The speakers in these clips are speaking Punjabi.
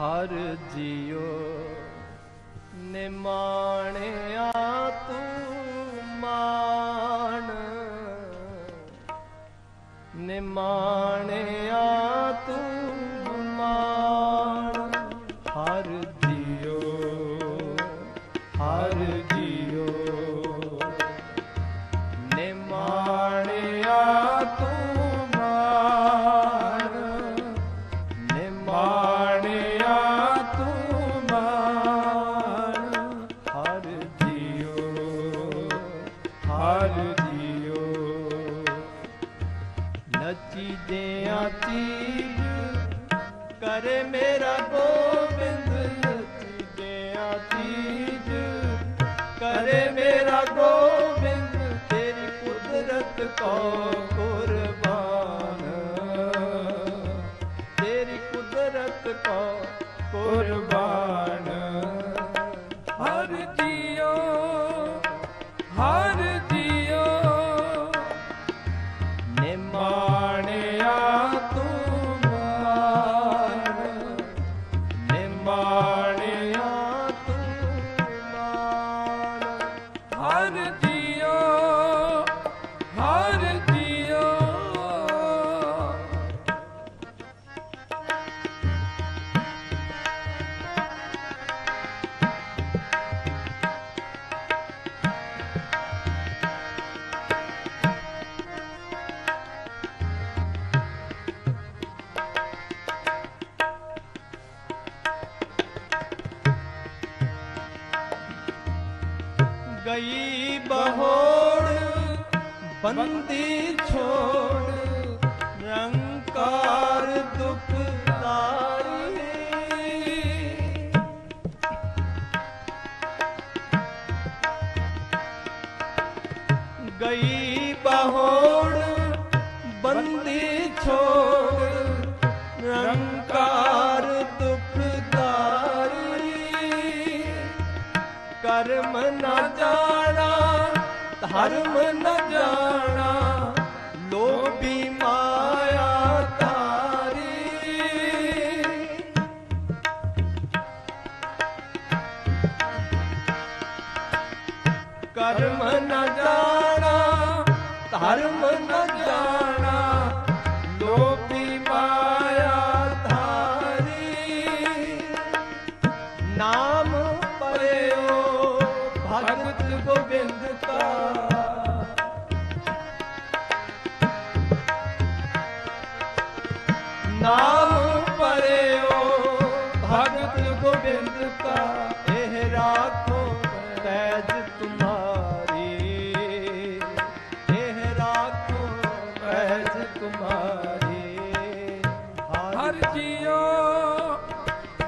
ਹਰ ਜਿਉ ਨਿਮਾਣਿਆ ਤੂੰ ਮਾਣ। ਨਿਮਾਣਿਆ ਤੂੰ ਮਾਣ। ਹਰ ਜਿਉ ਹਰ ਜਿਉ। ਨਚੀ ਦਿਆਂ ਚੀਜ। ਕਰੇ ਮੇਰਾ ਗੋਬਿੰਦ ਨਚੀ ਦਿਆਂ ਕਰੇ ਮੇਰਾ ਗੋਬਿੰਦ, ਤੇਰੀ ਕੁਦਰਤ ਕੋ ਕੁਰਬਾਨ। ਤੇਰੀ ਕੁਦਰਤ ਕੋ ਕੁਰਬਾਨ। ਹਰ ਗਈ ਬਹੋੜ ਬੰਦੀ ਛੋੜ ਕਰਮ ਨ ਜਾਣਾ ਧਰਮ ਨ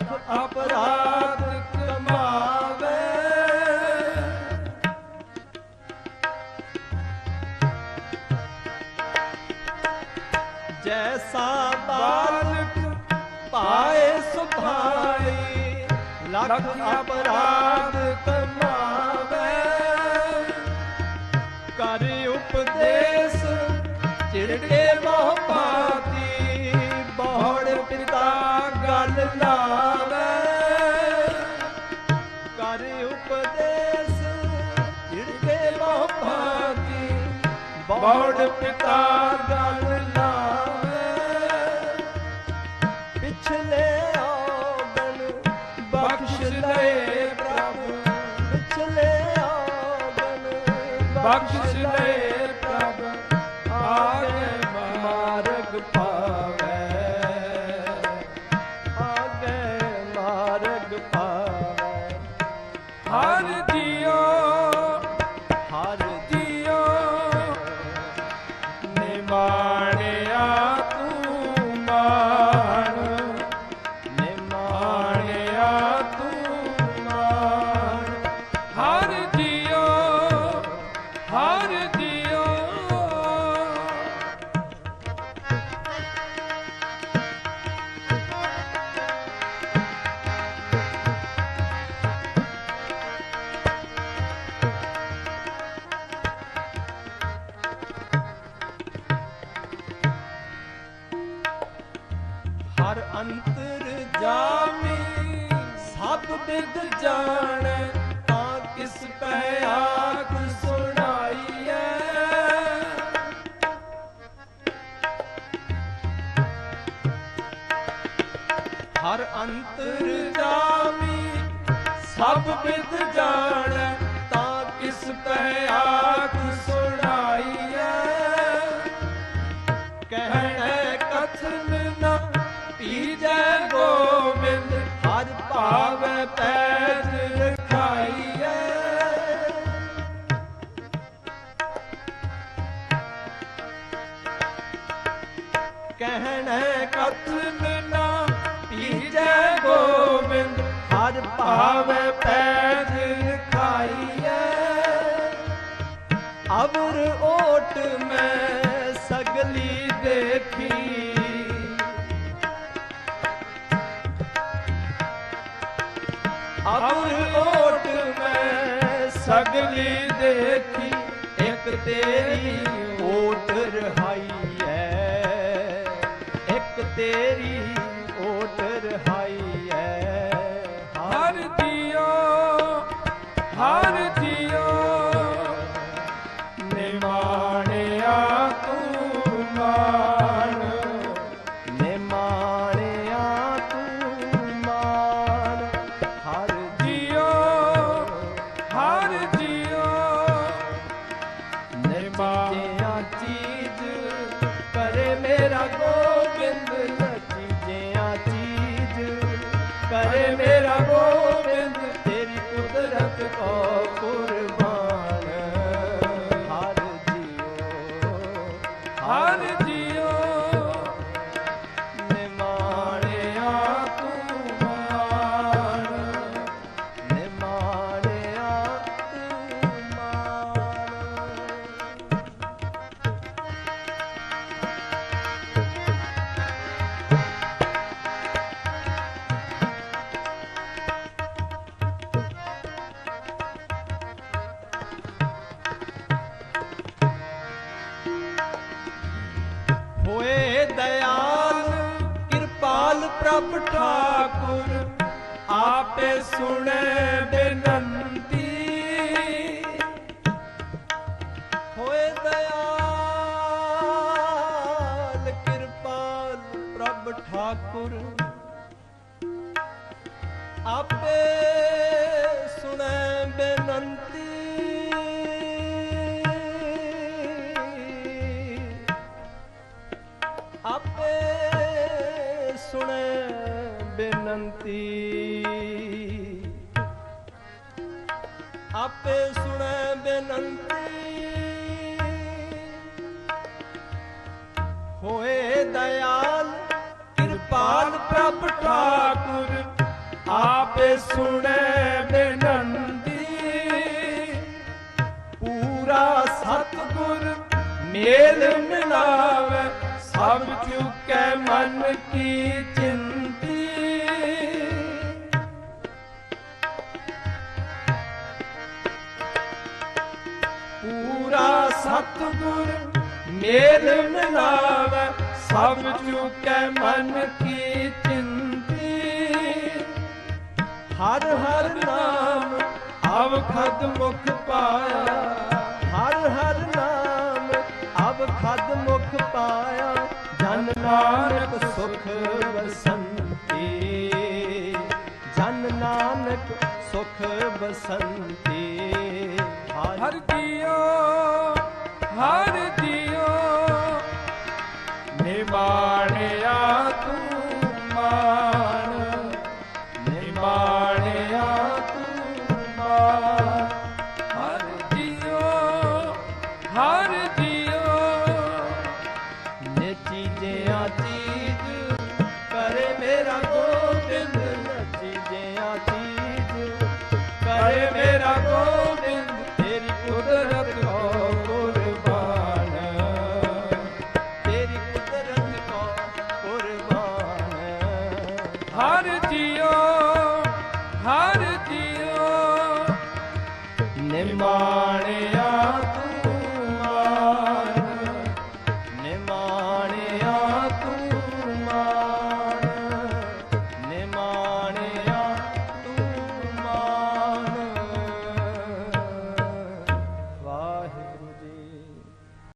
ਲੱਖ ਅਪਰਾਧ ਕਮਾਵੇ। ਜੈਸਾ ਬਾਲਕ ਪਾਏ ਸੁਭਾਈ ਲੱਖ ਅਪਰਾਧ ਕਮਾਵੇ। ਕਰ ਉਪਦੇਸ਼ ਚਿੜਕੇ ਮੋਹ ਪਿਤਾ ਗੱਲ ਲਾਵੇ। ਪਿਛਲੇ ਆਵਨ ਬਖਸ਼ ਲੈ ਪ੍ਰਭ। ਪਿਛਲੇ ਆਵਨ ਬਖਸ਼ ਹਰ ਅੰਤਰ ਜਾਮੀ ਸਭ ਬਿਦ ਜਾਣ ਤਾਂ ਕਿਸ ਪੈ ਆਖ ਸੁਣਾਈਐ? ਕਹਿਣੈ ਕਥਨ ਹਰ ਭਾਵੈ ਪੈਜ ਰਖਾਈਐ ਅਵਰ ਓਟ ਮੈਂ ਸਗਲੀ ਦੇਖੀ। ਅਵਰ ਓਟ ਮੈਂ ਸਗਲੀ ਦੇਖੀ। ਇੱਕ ਤੇਰੀ ਓਟ ਰਹਾਈ ਐ ਇੱਕ ਤੇਰੀ ਪ੍ਰਭ ਠਾਕੁਰ ਆਪੇ ਸੁਣੇ ਬੇਨੰਤੀ ਆਪੇ ਸੁਣੇ ਬੇਨੰਤੀ। ਹੋਏ ਦਇਆਲ ਕਿਰਪਾਲ ਪ੍ਰਭ ਠਾਕੁਰ, ਆਪੇ ਸੁਣੈ ਬੇਨੰਤੀ। ਪੂਰਾ ਸਤਿਗੁਰ ਮੇਲ ਮਿਲਾਵੇ, ਸਭ ਚੁੱਕੈ ਮਨ ਕੀ ਮੇਲ ਮਿਲਾਵੇ ਸਭ ਚੁਕੈ ਮਨ ਕੀ ਚਿੰਤੀ। ਹਰ ਹਰ ਨਾਮ ਅਵ ਖਦ ਮੁਖ ਪਾਇਆ। ਹਰ ਹਰ ਨਾਮ ਅਵ ਖਦ ਮੁਖ ਪਾਇਆ। ਜਨ ਨਾਨਕ ਸੁਖ ਬਸੰਤੀ। ਜਨ ਨਾਨਕ ਸੁਖ ਬਸੰਤੀ। ਹਰ ਜੀਓ ਹਰ barn